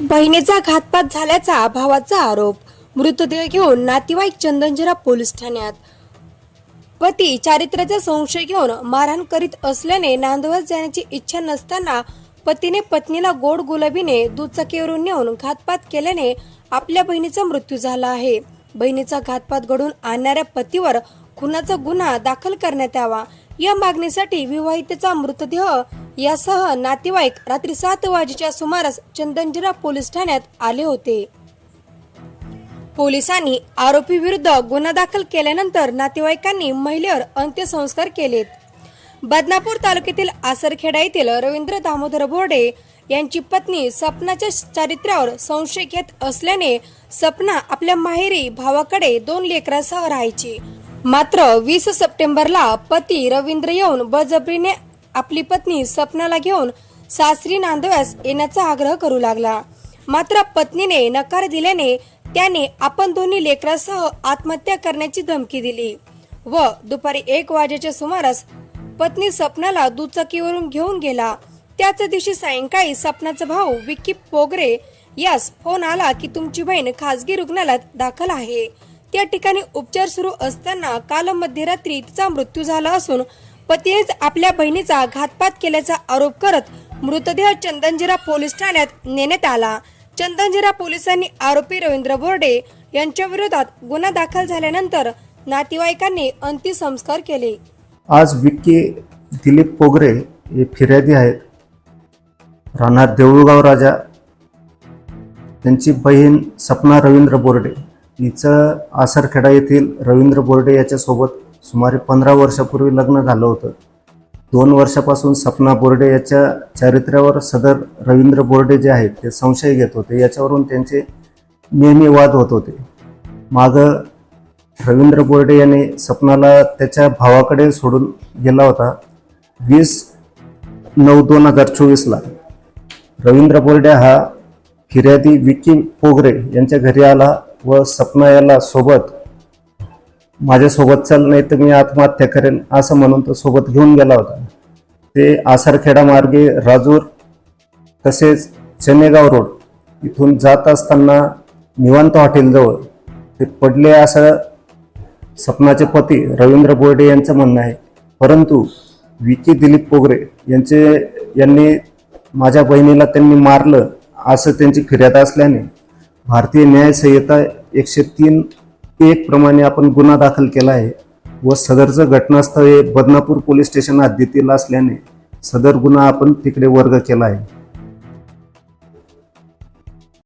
बहिणीचा घातपात झाल्याचा भावाचा आरोप. मृतदेह घेऊन नातेवाईक चंदनजरा पोलीस ठाण्यात. पती चारित्र्याचा संशय घेऊन मारहाण करीत असल्याने नांदवर जाण्याची इच्छा नसताना पतीने पत्नीला गोड गुलाबीने दुचाकीवरून नेऊन घातपात केल्याने आपल्या बहिणीचा मृत्यू झाला आहे. बहिणीचा घातपात घडून आणणाऱ्या पतीवर खुनाचा गुन्हा दाखल करण्यात यावा. या मागणीसाठी विवाहितेचा मृतदेह यासह नातेवाईक रात्री सात वाजेच्या सुमारास चंदनजिरा पोलीस ठाण्यात आले होते. पोलिसांनी आरोपी विरुद्ध गुन्हा दाखल केल्यानंतर नातेवाईकांनी महिलेवर अंत्यसंस्कार केलेत. बदनापूर तालुक्यातील आसरखेडा येथील रवींद्र दामोदर बोर्डे यांची पत्नी सपनाच्या चारित्र्यावर संशय घेत असल्याने सपना आपल्या माहेरी भावाकडे दोन लेकरांसह राहायची. मात्र वीस सप्टेंबरला पती रवींद्र येऊन बळजबरीने आपली पत्नी सपनाला घेऊन सासरी नांदव्यास येण्याचा आग्रह करू लागला. मात्र पत्नीने नकार दिल्याने त्याने आपण दोन्ही लेकरासह आत्महत्या करण्याची धमकी दिली व दुपारी एक वाजेच्या सुमारास पत्नी सपनाला दुचाकीवरून घेऊन गेला. त्याच दिवशी सायंकाळी सपनाचा भाऊ विक्की पोगरे यास फोन आला की तुमची बहीण खासगी रुग्णालयात दाखल आहे. त्या ठिकाणी उपचार सुरू असताना काल मध्यरात्री तिचा मृत्यू झाला असून पतीनेच आपल्या बहिणीचा घातपात केल्याचा आरोप करत मृतदेह चंदनजिरा पोलीस ठाण्यात नेण्यात आला. चंदनजिरा पोलिसांनी आरोपी रवींद्र बोर्डे यांच्या विरोधात गुन्हा दाखल झाल्यानंतर नातेवाईकांनी अंत्यसंस्कार केले. आज विक्की दिलीप पोगरे हे फिर्यादी आहेत. राहणार देऊळगाव राजा त्यांची बहीण सपना रवींद्र बोर्डे. हिचं आसरखेडा येथील रवींद्र बोर्डे याच्यासोबत सुमारे पंधरा वर्षापूर्वी लग्न झालं होतं. दोन वर्षापासून सपना बोर्डे याच्या चारित्र्यावर सदर रवींद्र बोर्डे जे आहेत ते संशय घेत होते. याच्यावरून त्यांचे नेहमी वाद होत होते. मागं रवींद्र बोर्डे याने सपनाला त्याच्या भावाकडे सोडून गेला होता. वीस नऊ दोन हजार चोवीसला. रवींद्र बोर्डे हा फिर्यादी विकी पोगरे यांच्या घरी आला व सपना याला सोबत माझ्यासोबत चल नाही तर मी आत्महत्या करेन असं म्हणून तो सोबत घेऊन गेला होता. ते आसारखेडा मार्गे राजूर तसेच चनेगाव रोड इथून जात असताना निवांत हॉटेलजवळ ते पडले असं सपनाचे पती रवींद्र बोर्डे यांचं म्हणणं आहे. परंतु विकी दिलीप पोगरे यांचे यांनी माझ्या बहिणीला त्यांनी मारलं असं त्यांची फिर्याद असल्याने भारतीय न्याय संहिता एकशे तीन एक प्रमाणे आपण गुन्हा दाखल केला आहे व सदरचं घटनास्थळ हे बदनापूर पोलीस स्टेशन हद्दीतील असल्याने सदर गुन्हा आपण तिकडे वर्ग केला आहे.